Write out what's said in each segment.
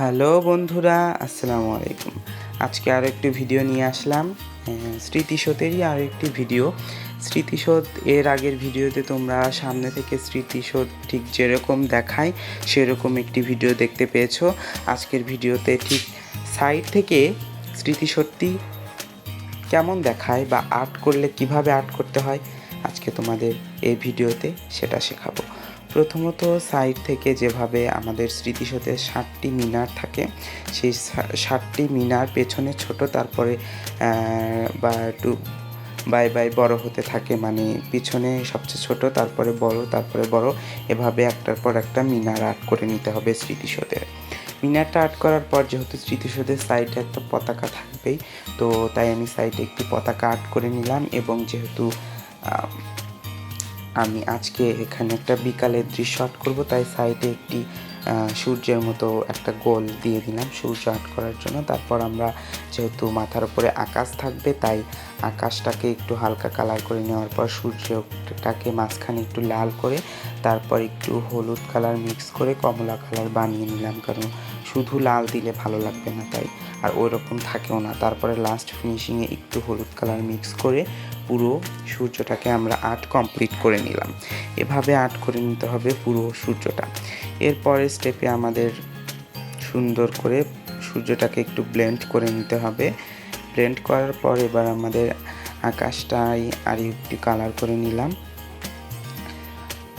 Hello বন্ধুরা আসসালামু আলাইকুম। আজকে আরও একটি ভিডিও নিয়ে আসলাম। আহ, স্মৃতিশোধেরই আরও একটি ভিডিও। স্মৃতিশোধ এর আগের ভিডিওতে তোমরা সামনে থেকে স্মৃতিশোধ ঠিক যেরকম দেখায় সেরকম একটি ভিডিও দেখতে পেয়েছ। আজকের ভিডিওতে ঠিক সাইড থেকে স্মৃতিশোধটি কেমন দেখায় বা আর্ট করলে কীভাবে আর্ট করতে হয় আজকে তোমাদের এই ভিডিওতে সেটা শেখাবো। প্রথমত সাইড থেকে যেভাবে আমাদের স্মৃতিসৌধে ষাটটি মিনার থাকে, সেই ষাটটি মিনার পেছনে ছোট, তারপরে বা একটু বাই বাই বড় হতে থাকে মানে পিছনে সবচেয়ে ছোট, তারপরে বড় তারপরে বড়, এভাবে একটার পর একটা মিনার আর্ট করে নিতে হবে স্মৃতিসৌধের মিনারটা আর্ট করার পর যেহেতু স্মৃতিসৌধের সাইডে একটা পতাকা থাকবেই, তো তাই আমি সাইডে একটি পতাকা আর্ট করে নিলাম এবং যেহেতু আমি আজকে এখানে একটা বিকালের দৃশ্য আর্ট করব, তাই সাইডে একটি সূর্যের মতো একটা গোল দিয়ে দিলাম সূর্য আর্ট করার জন্য। তারপর আমরা যেহেতু মাথার উপরে আকাশ থাকবে, তাই আকাশটাকে একটু হালকা কালার করে নেওয়ার পর সূর্যটাকে মাঝখানে একটু লাল করে, তারপর একটু হলুদ কালার মিক্স করে কমলা কালার বানিয়ে নিলাম, কারণ শুধু লাল দিলে ভালো লাগবে না তাই, আর ওই রকম থাকেও না। তারপরে লাস্ট ফিনিশিংয়ে একটু হলুদ কালার মিক্স করে পুরো সূর্যটাকে আমরা আর্ট কমপ্লিট করে নিলাম। এভাবে আর্ট করে নিতে হবে পুরো সূর্যটা। এরপরের স্টেপে আমাদের সুন্দর করে সূর্যটাকে একটু ব্লেন্ড করে নিতে হবে। ব্লেন্ড করার পর এবার আমাদের আকাশটাই আর একটু কালার করে নিলাম।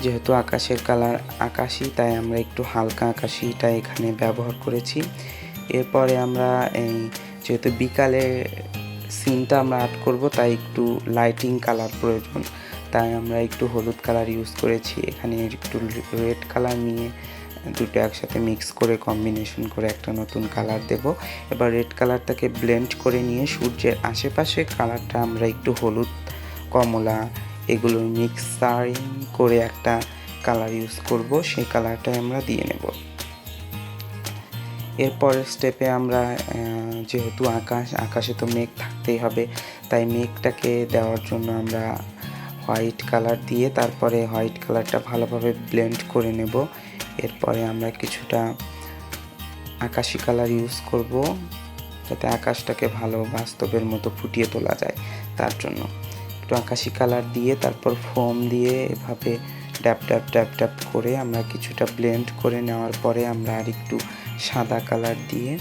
যেহেতু আকাশের কালার আকাশি, তাই আমরা একটু হালকা আকাশিটা এখানে ব্যবহার করেছি। এরপরে আমরা এই যেহেতু বিকালে সিনটা আমরা আর্ট করব, তাই একটু লাইটিং কালার প্রয়োজন। তাই আমরা একটু হলুদ কালার ইউজ করেছি, এখানে একটু রেড কালার নিয়ে দুটো একসাথে মিক্স করে কম্বিনেশন করে একটা নতুন কালার দেব। এবার রেড কালারটাকে ব্লেন্ড করে নিয়ে সূর্যের আশেপাশে কালারটা আমরা একটু হলুদ, কমলা এগুলো মিক্সারিং করে একটা কালার ইউজ করব, সেই কালারটাই আমরা দিয়ে নেব। এরপরের স্টেপে আমরা যেহেতু আকাশ, আকাশে তো মেঘ থাকতেই হবে, তাই মেঘটাকে দেওয়ার জন্য আমরা হোয়াইট কালার দিয়ে তারপরে হোয়াইট কালারটা ভালোভাবে ব্লেন্ড করে নেব। এরপরে আমরা কিছুটা আকাশি কালার ইউজ করব, যাতে আকাশটাকে ভালো বাস্তবের মতো ফুটিয়ে তোলা যায় তার জন্য। একটু আকাশি কালার দিয়ে তারপর ফোম দিয়ে এভাবে ড্যাপ ড্যাপ ড্যাপ ড্যাপ করে আমরা কিছুটা ব্লেন্ড করে নেওয়ার পরে আমরা আর একটু সাদা কালার দিয়ে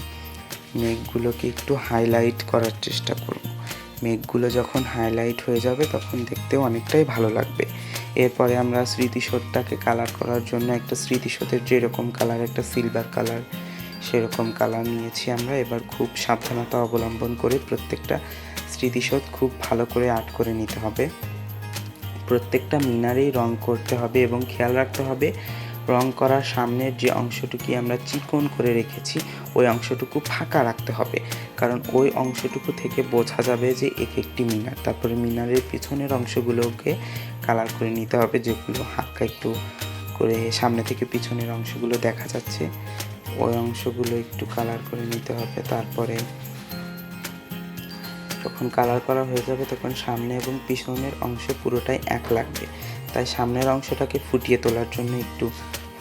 মেঘগুলোকে একটু হাইলাইট করার চেষ্টা করব। মেঘগুলো যখন হাইলাইট হয়ে যাবে তখন দেখতেও অনেকটাই ভালো লাগবে। এরপরে আমরা স্মৃতিশোধটাকে কালার করার জন্য একটা স্মৃতিশোধের যেরকম কালার একটা সিলভার কালার সেরকম কালার নিয়েছি আমরা। এবার খুব সাবধানতা অবলম্বন করে প্রত্যেকটা স্মৃতিশোধ খুব ভালো করে আর্ট করে নিতে হবে। প্রত্যেকটা মিনারেই রং করতে হবে এবং খেয়াল রাখতে হবে, রং করার সামনের যে অংশটুকু আমরা চিকন করে রেখেছি, ওই অংশটুকু ফাঁকা রাখতে হবে। কারণ ওই অংশটুকু থেকে বোঝা যাবে যে এক একটি মিনার। তারপরে মিনারের পিছনের অংশগুলোকে কালার করে নিতে হবে, যেগুলো হালকা একটু করে সামনে থেকে পিছনের অংশগুলো দেখা যাচ্ছে। ওই অংশগুলো একটু কালার করে নিতে হবে, তারপরে যখন কালার করা হয়ে যাবে তখন সামনে এবং পিছনের অংশ পুরোটাই এক লাগবে। তাই সামনের অংশটাকে ফুটিয়ে তোলার জন্য একটু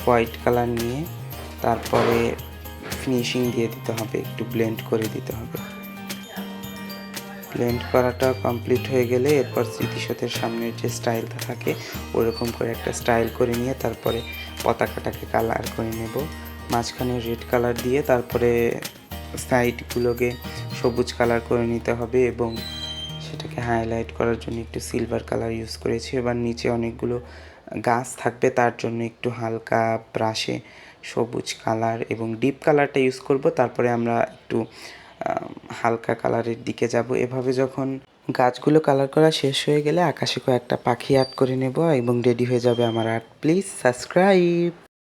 হোয়াইট কালার নিয়ে তারপরে ফিনিশিং দিয়ে দিতে হবে, একটু ব্লেন্ড করে দিতে হবে। ব্লেন্ড করাটা কমপ্লিট হয়ে গেলে এরপর স্মৃতিশোধের সামনের যে স্টাইলটা থাকে, ওরকম করে একটা স্টাইল করে নিয়ে তারপরে পতাকাটাকে কালার করে নেব। মাঝখানে রেড কালার দিয়ে তারপরে সাইডগুলোকে সবুজ কালার করে নিতে হবে এবং সেটাকে হাইলাইট করার জন্য একটু সিলভার কালার ইউজ করেছি। এবার নিচে অনেকগুলো গাছ থাকবে, তার জন্য একটু হালকা ব্রাশে সবুজ কালার এবং ডিপ কালারটা ইউজ করব। তারপরে আমরা একটু হালকা কালারের দিকে যাব। এভাবে যখন গাছগুলো কালার করা শেষ হয়ে গেলে আকাশে কয়েকটা পাখি আর্ট করে নেব এবং রেডি হয়ে যাবে আমার আর্ট। Please subscribe.